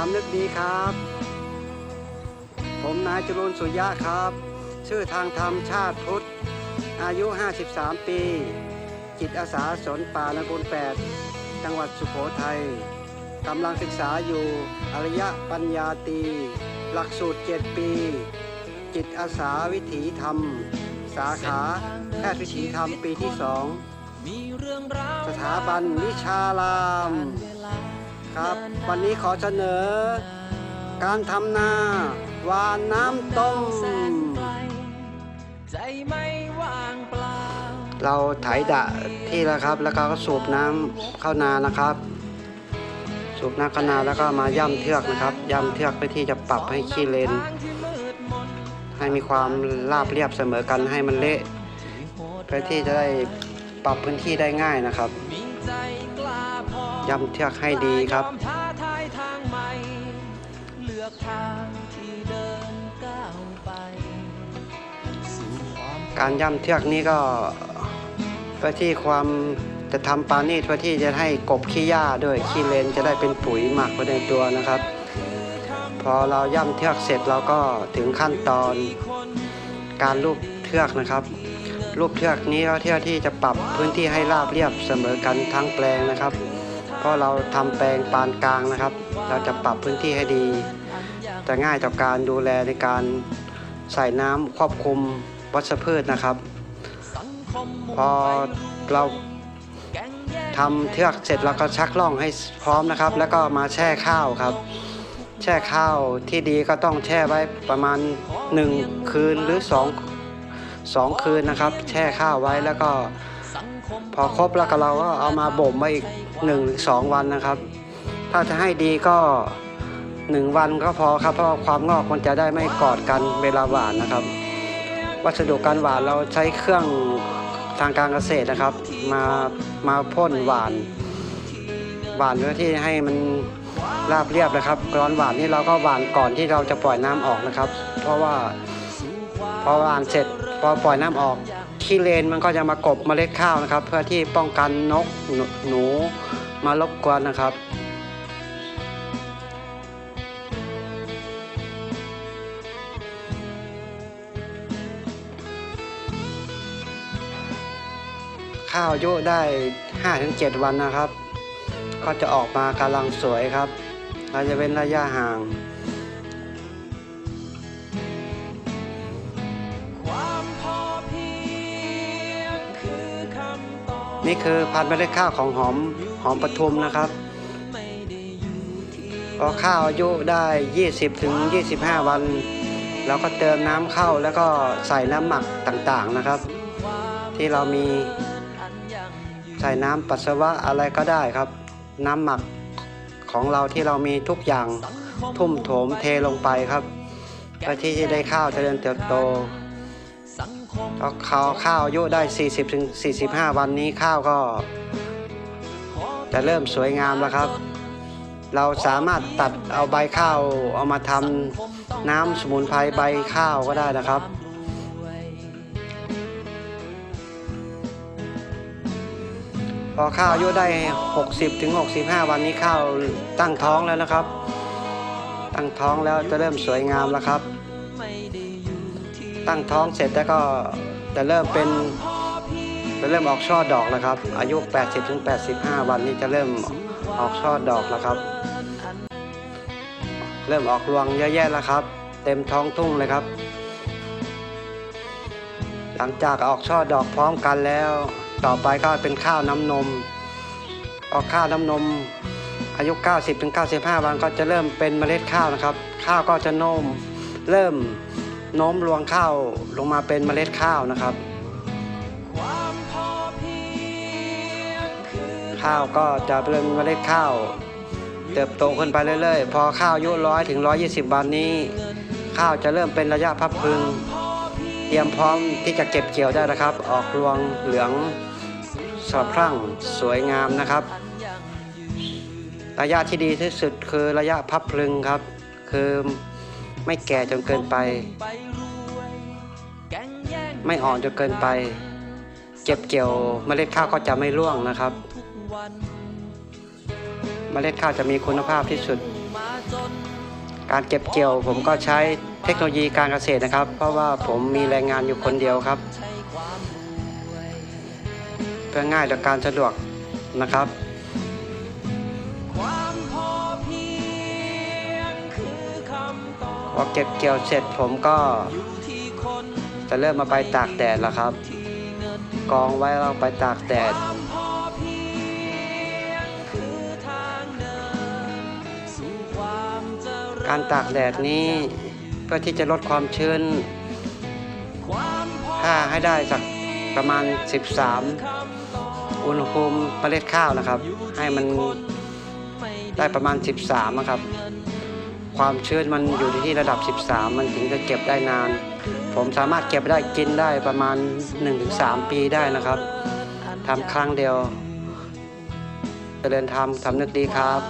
สำนึกดีครับ ผมนายจรูนสุยะครับ ชื่อทางธรรมชาติพุทธ อายุ 53 ปี จิตอาสาสนป่านกุล8จังหวัดสุโขทัยกำลังศึกษาอยู่อริยปัญญาตี หลักสูตร 7 ปี จิตอาสาวิถีธรรม สาขาแพทย์วิถีธรรมปีที่2สถาบันวิชาราม ครับ วันนี้ขอเสนอ การทำนาหวานน้ำต้มใจไม่ว่างเปล่าเราไถดะที่แล้วครับ แล้วก็สูบน้ำเข้านานะครับ สูบน้ำเข้านาแล้วก็มาย่ำเทือกนะครับ ย่ำเทือกเพื่อที่จะปรับให้ขี้เลน ให้มีความราบเรียบเสมอกันให้มันเละเพื่อที่จะได้ปรับพื้นที่ได้ง่ายนะครับ ย่ำเทือกให้ดีครับยอมท้าทายทางใหม่เลือกทางที่เดินก้าวไปสู่ความการย่ำเทือกนี้ก็เพื่อที่ความจะทำปานีตเพื่อที่จะให้กบขี้หญ้าด้วยขี้เลนจะได้เป็นปุ๋ยหมักไว้ในตัวนะครับ พอเราย่ำเทือกเสร็จเราก็ถึงขั้นตอนการรูปเทือกนะครับ รูปเทือกนี้ก็เที่ยวที่จะปรับพื้นที่ให้ราบเรียบเสมอกันทั้งแปลงนะครับ เพราะเราทำแปลงปานกลางนะครับ เราจะปรับพื้นที่ให้ดี จะง่ายต่อการดูแลในการใส่น้ำควบคุมวัชพืชนะครับ พอเราทำเทือกเสร็จเราก็ชักล่องให้พร้อมนะครับ แล้วก็มาแช่ข้าวครับ แช่ข้าวที่ดีก็ต้องแช่ไว้ประมาณ 1 คืนหรือ 2 2 คืนนะครับ แช่ข้าวไว้แล้วก็ พอครบแล้วก็เราก็เอามาบ่มไว้อีก 1หรือ2วันนะครับ ถ้าจะให้ดีก็ 1 วันก็พอครับเพราะความงอกมันจะได้ไม่กอดกันเวลาหวานนะครับ วัสดุการหวานเราใช้เครื่องทางการเกษตรนะครับ มามาพ่นหวาน หวานเพื่อที่ให้มันราบเรียบนะครับก่อนหวานนี่เราก็หวานก่อนที่เราจะปล่อยน้ำออกนะครับ เพราะว่าพอหวานเสร็จพอปล่อยน้ำออก ขี้เลนมันก็จะมากบเมล็ดข้าวนะครับ เพื่อที่ป้องกันนกหนูหนมารบกวนนะครับข้าวอายุได้ 5-7 วันนะครับ ก็จะออกมากำลังสวยครับเราจะเป็นระยะห่าง นี่คือพันธุ์เมล็ดข้าวของหอมหอมปทุมนะครับพอข้าวอายุได้ 20ถึง25 วัน แล้วก็เติมน้ำเข้าแล้วก็ใส่น้ำหมักต่างๆนะครับ ที่เรามีใส่น้ำปัสสาวะอะไรก็ได้ครับ น้ำหมักของเราที่เรามีทุกอย่างทุ่มโถมเทลงไปครับเพื่อที่จะได้ข้าวเจริญเติบโต สังคมพอข้าวข้าวอายุได้ 40ถึง45 วันนี้ข้าวก็ จะเริ่มสวยงามแล้วครับ เราสามารถตัดเอาใบข้าวเอามาทำน้ำสมุนไพรใบข้าวก็ได้นะครับพอข้าวอายุได้ 60ถึง65 วันนี้ข้าวตั้งท้องแล้วนะครับ ตั้งท้องแล้วจะเริ่มสวยงามแล้วครับ ตั้งท้องเสร็จแล้วก็จะเริ่มเป็นจะเริ่มออกช่อดอกแล้วครับ อายุ 80ถึง85 วันนี้จะเริ่มออกช่อดอกแล้วครับ เริ่มออกรวงเยอะแยะแล้วครับ เต็มท้องทุ่งเลยครับ หลังจากออกช่อดอกพร้อมกันแล้ว ต่อไปก็เป็นข้าวน้ำนม ออกข้าวน้ำนม อายุ 90ถึง95 วันก็จะเริ่มเป็นเมล็ดข้าวนะครับ ข้าวก็จะโน้มเริ่ม โน้มรวงข้าวลงมาเป็นเมล็ดข้าวนะครับ ข้าวก็จะเป็นเมล็ดข้าว เติบโตขึ้นไปเรื่อยๆ พอข้าวอายุร้อยถึงร้อยี่สิบวันนี้ ข้าวจะเริ่มเป็นระยะพับพึง เตรียมพร้อมที่จะเก็บเกี่ยวได้นะครับ ออกรวงเหลืองสอดพรั่งสวยงามนะครับ ระยะที่ดีที่สุดคือระยะพับพึงครับ คือ ไม่แก่จนเกินไป ไม่อ่อนจนเกินไป เก็บเกี่ยวเมล็ดข้าวก็จะไม่ร่วงนะครับ เมล็ดข้าวจะมีคุณภาพที่สุด การเก็บเกี่ยวผมก็ใช้เทคโนโลยีการเกษตรนะครับ เพราะว่าผมมีแรงงานอยู่คนเดียวครับ เพื่อง่ายต่อการสะดวกนะครับ พอเก็บเกี่ยวเสร็จผมก็จะเริ่มมาไปตากแดดแล้วครับ กองไว้แล้วไปตากแดดการตากแดดนี้เพื่อที่จะลดความชื้นถ้าให้ได้สักประมาณ 13 อุณหภูมิเมล็ดข้าวนะครับ ให้มันได้ประมาณ 13นะครับ ความชื้นมันอยู่ที่ระดับ 13 มันถึงจะเก็บได้นาน ผมสามารถเก็บได้กินได้ประมาณ 1-3 ปีได้นะครับทำครั้งเดียวเจริญธรรมทำนึกดีครับ